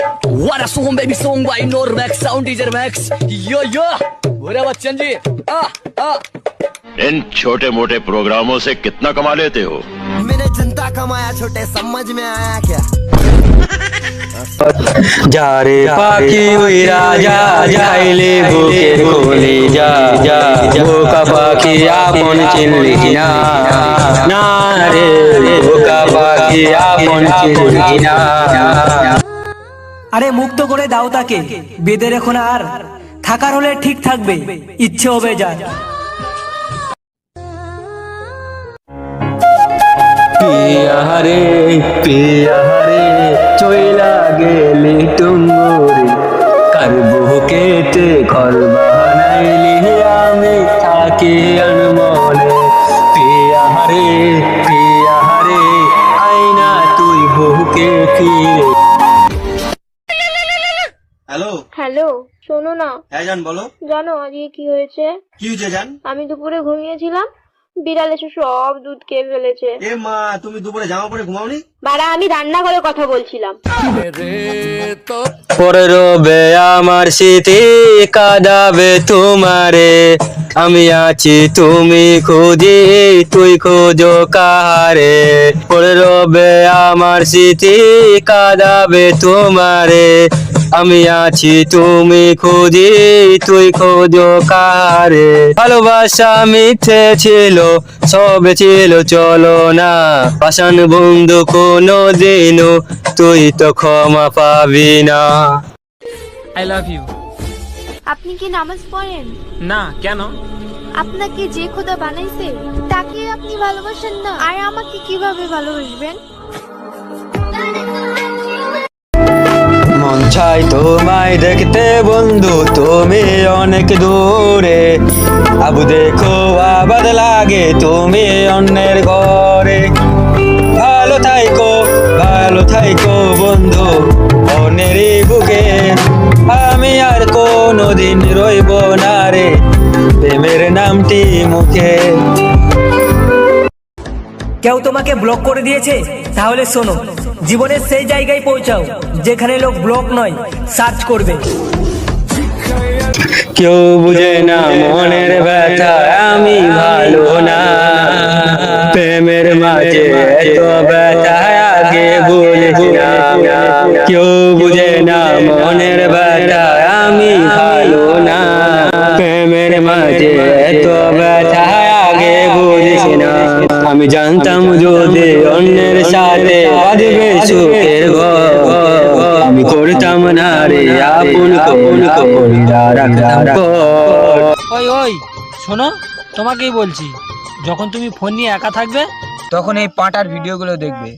What a song, baby song by Normax Sound DJ Max. Yo yo, बोरा बच्चन जी. आ आ. इन छोटे मोटे प्रोग्रामों से कितना कमा लेते हो मैंने जनता कमाया छोटे समझ में आया क्या जा रे पाकी हुई राजा जाइले भूखे गोली जा जा भूखा पाखी आपन चिल्लिना ना रे भूखा पाखी आपन चिल्लिना আরে মুক্ত করে দাও তাকে। বেঁধে রেখো না আর। থাকার হলে ঠিক থাকবে। ইচ্ছে হবে যার। পিয়ারে পিয়ারে, চইলা গেলি কার বুকেতে ঘর বানাইলি আমি থাকি পিয়ারে পিয়ারে আইনা তুই বুকে ফিরে হ্যালো হ্যালো শোনো না। হ্যাঁ জান বলো। জানো আজকে কি হয়েছে? কি হয়েছে জান? আমি দুপুরে ঘুমিয়েছিলাম বিড়াল এসে সব দুধ খেয়ে ফেলেছে। এ মা তুমি দুপুরে জামা পরে ঘুমাওনি? বাড়া আমি রান্নাঘরে কথা বলছিলাম। পরে রবে আমার স্মৃতি কাঁদাবে তোমারে। আমি আছি তুমি খুঁজি তুই খোঁজো কাহারে। পরে রবে আমার স্মৃতি কাঁদাবে তোমারে। আমি আছি তুমি খুঁজি তুই খোঁজো কারে? ভালোবাসা মিথ্যে ছিল সব ছিল চলো না। পাশান বন্ধু কোনো দিনও তুই তো ক্ষমা পাবি না। আই লাভ ইউ আপনি কি নামাজ পড়েন? না কেন? আপনাকে যে খোদা বানাইছে তাকে আপনি ভালোবাসেন না। আর আমাকে কীভাবে ভালোবাসবেন? মন চাই তোমায় দেখতে, বন্ধু, তুমি অনেক দূরে। আবু দেখো, আবাদ লাগে তুমি অন্যের ঘরে। ভালো থাইকো ভালো থাইকো, বন্ধু অন্যেরই বুকে। আমি আর কোনোদিন রইব না রে, প্রেমের নামটি মুখে। কেউ তোমাকে ব্লক করে দিয়েছে? তাহলে শোনো জীবনের সেই জায়গায় পৌঁছাও যেখানে লোক ব্লক নয় সার্চ করবে। কেউ বুঝে না মনের ব্যথা আমি ভালো না। প্রেমের মাঝে এত ব্যথা আগে বুঝি না। কেউ বুঝে না মনের ব্যথা আমি ভালো না। প্রেমের মাঝে এত ব্যথা আগে বুঝি না আমি জানতাম যদি অন্যের আপন রাখতাম ওই ওই শোনো তোমাকেই বলছি যখন তুমি ফোন নিয়ে একা থাকবে তখন এই পাটার ভিডিওগুলো দেখবে।